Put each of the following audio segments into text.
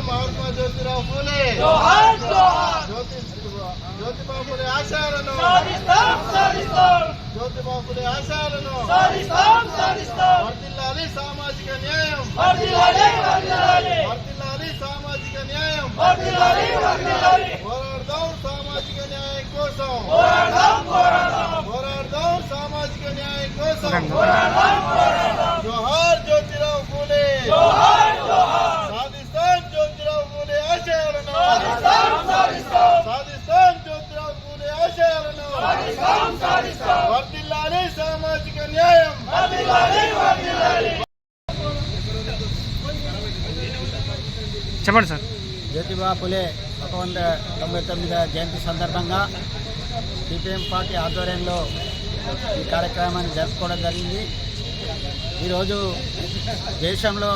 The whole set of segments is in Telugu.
మహాత్మా జ్యోతిరావు ఫూలే జ్యోతి జ్యోతిబా ఫూలే ఆశయాలను. జ్యోతిబా ఫూలే ఆశయాలను. వర్ధిల్లాలి సామాజిక న్యాయం. వర్ధిల్లాలి సామాజిక న్యాయం. పోరాడదాం సామాజిక న్యాయం కోసం. పోరాడదాం సామాజిక న్యాయం కోసం పోరాడదాం పోరాడదాం జోహార్ జ్యోతిరావు ఫూలే జోహార్ జోహార్ సాధిస్తాం జ్యోతిరావు ఫూలే ఆశయాలను సాధిస్తాం సాధిస్తాం సాధిస్తాం జ్యోతిరావు ఫూలే ఆశయాలను సామాజిక న్యాయం. చెప్పండి సార్. జ్యోతిబా పులే ఒక వంద తొంభై తొమ్మిదవ జయంతి సందర్భంగా సిపిఎం పార్టీ ఆధ్వర్యంలో ఈ కార్యక్రమాన్ని జరుపుకోవడం జరిగింది. ఈరోజు దేశంలో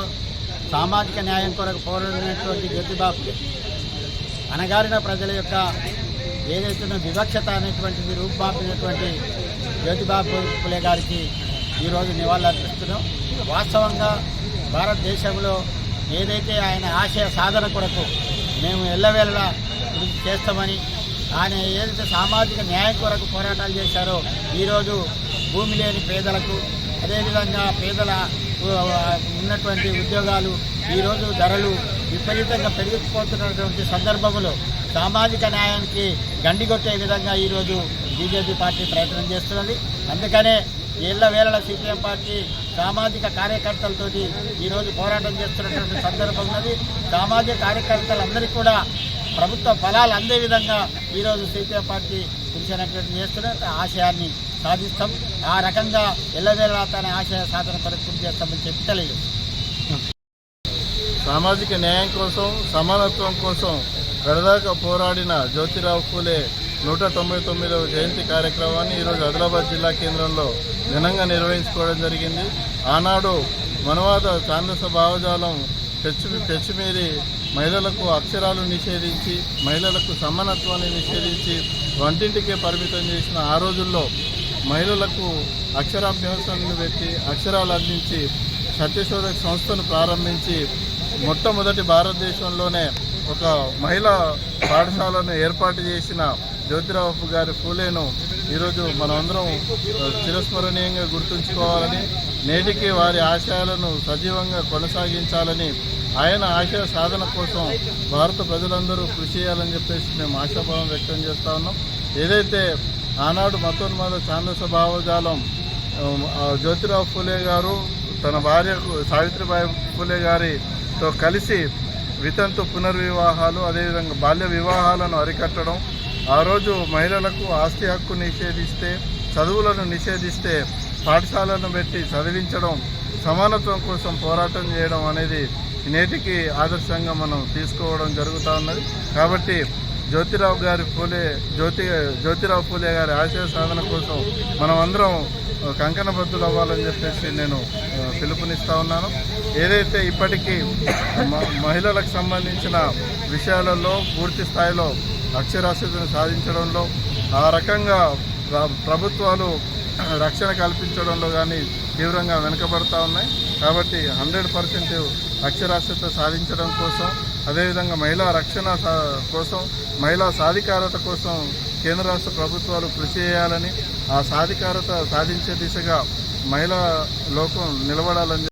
సామాజిక న్యాయం కొరకు పోరాడినటువంటి జ్యోతిబా పులే అణగారిన ప్రజల యొక్క ఏదైతే వివక్షత అనేటువంటిది రూపుమాపినటువంటి జ్యోతిబాబు పులే గారికి ఈరోజు నివాళులర్పిస్తున్నాం వాస్తవంగా భారతదేశంలో ఏదైతే ఆయన ఆశయ సాధన కొరకు మేము ఎల్లవేళలా కృషి చేస్తామని ఆయన ఏదైతే సామాజిక న్యాయం కొరకు పోరాటాలు చేశారో ఈరోజు భూమి లేని పేదలకు అదేవిధంగా పేదల ఉన్నటువంటి ఉద్యోగాలు ఈరోజు ధరలు విపరీతంగా పెరిగిపోతున్నటువంటి సందర్భంలో సామాజిక న్యాయానికి గండిగొట్టే విధంగా ఈరోజు బీజేపీ పార్టీ ప్రయత్నం చేస్తున్నది. అందుకనే ఏళ్ళ వేళల సిపిఎం పార్టీ సామాజిక కార్యకర్తలతోటి ఈరోజు పోరాటం చేస్తున్నటువంటి సందర్భం ఉన్నది. సామాజిక కార్యకర్తలందరికీ కూడా ప్రభుత్వ ఫలాలు అందే విధంగా ఈరోజు సిపిఎం పార్టీ పిలిచినటువంటి చేస్తున్న ఆశయాన్ని సాధిస్తాం. ఆ రకంగా ఎల్లవేళలా తన ఆశయ సాధన కొరకు చేస్తామని చెప్పి తెలియదు సామాజిక న్యాయం కోసం సమానత్వం కోసం గడదాకా పోరాడిన జ్యోతిరావు ఫూలే నూట తొంభై తొమ్మిదవ జయంతి కార్యక్రమాన్ని ఈరోజు ఆదిలాబాద్ జిల్లా కేంద్రంలో ఘనంగా నిర్వహించుకోవడం జరిగింది. ఆనాడు మనవాద కాంగ్రెస్ భావజాలం పెచ్చు పెచ్చిమీరి మహిళలకు అక్షరాలు నిషేధించి మహిళలకు సమానత్వాన్ని నిషేధించి వంటింటికే పరిమితం చేసిన ఆ రోజుల్లో మహిళలకు అక్షరాభ్యాసాన్ని పెట్టి అక్షరాలు అందించి సత్యశోధక సంస్థను ప్రారంభించి మొట్టమొదటి భారతదేశంలోనే ఒక మహిళా పాఠశాలను ఏర్పాటు చేసిన జ్యోతిరావు గారి ఫూలేను ఈరోజు మనమందరం చిరస్మరణీయంగా గుర్తుంచుకోవాలని నేటికి వారి ఆశయాలను సజీవంగా కొనసాగించాలని ఆయన ఆశయ సాధన కోసం భారత ప్రజలందరూ కృషి చేయాలని చెప్పేసి మేము ఆశాభావం వ్యక్తం చేస్తూ ఉన్నాం. ఏదైతే ఆనాడు మతోన్మాద ఛాందస భావజాలం జ్యోతిరావు ఫూలే గారు తన భార్యకు సావిత్రిబాయి ఫూలే గారితో కలిసి వితంతు పునర్వివాహాలు అదేవిధంగా బాల్య వివాహాలను అరికట్టడం ఆ రోజు మహిళలకు ఆస్తి హక్కు నిషేధిస్తే చదువులను నిషేధిస్తే పాఠశాలను పెట్టి చదివించడం సమానత్వం కోసం పోరాటం చేయడం అనేది నేటికి ఆదర్శంగా మనం తీసుకోవడం జరుగుతూ ఉన్నది. కాబట్టి జ్యోతిరావు గారి పూలే జ్యోతి జ్యోతిరావు పూలే గారి ఆశయ సాధన కోసం మనం అందరం కంకణబద్దులు అవ్వాలని చెప్పేసి నేను పిలుపునిస్తా ఉన్నాను. ఏదైతే ఇప్పటికీ మ- మహిళలకు సంబంధించిన విషయాలలో పూర్తి స్థాయిలో అక్షరాస్యతను సాధించడంలో ఆ రకంగా ప్రభుత్వాలు రక్షణ కల్పించడంలో కానీ తీవ్రంగా వెనుకబడతా ఉన్నాయి. కాబట్టి హండ్రెడ్ పర్సెంట్ అక్షరాస్యత సాధించడం కోసం అదేవిధంగా మహిళా రక్షణ కోసం మహిళా సాధికారత కోసం కేంద్ర రాష్ట్ర ప్రభుత్వాలు కృషి చేయాలని ఆ సాధికారత సాధించే దిశగా మహిళా లోకం నిలబడాలని